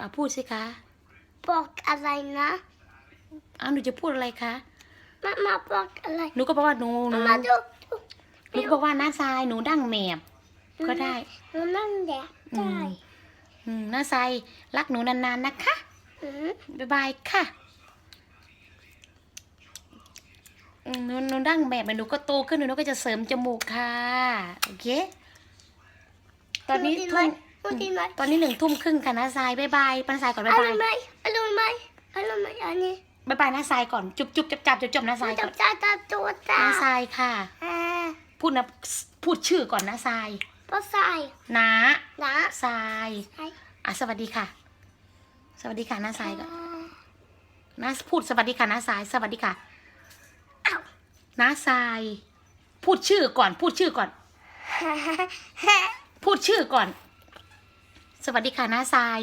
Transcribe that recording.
อะพูดสิคะ บอกอะไรนะอ้าวหนูจะพูดอะไรคะมามาบอกอะไรหนูก็บอกว่าหนูหนูมาดูดูหนูก็บอกว่าน้าทรายหนูดั้งแมบก็ได้หนูนั่งแดดอืได้มอืมน้าทรายรักหนูนานๆนะคะอืมบ๊ายบายค่ะอืมหนูหนูดั้งแบบหนูก็โตขึ้นหนูก็จะเสริมจมูกค่ะ โอเค ตอนนี้หทุ่ไหมมหนูดีไหมตอนนี้หนึ่งทุ่มครึ่งค่ะน้าทรายบ๊ายบายปันทรายก่อนบ๊าอยบาร่อยยไหมอร่อยไหมอร่อยไหมอันนี้บ๊ายบายน้าทรายก่อนจุ๊บจุ๊บจับจับจับจับน้าทรายจัก่บอนจ้าตาตัวตาน้าทรายค่ะ อ่าพูดนะพูดชื่อก่อนน้าทรายพ่อใส่น้านะทรายใส่อะสวัสดีค่ะ สวัสดีค่ะน้าทรายก่อนน้าพูดสวัสดีค่ะน้าทรายสวัสดีค่ะอ้าวน้าทราย พูดชื่อก่อน พูดชื่อก่อน พูดชื่อก่อน สวัสดีค่ะน้าทราย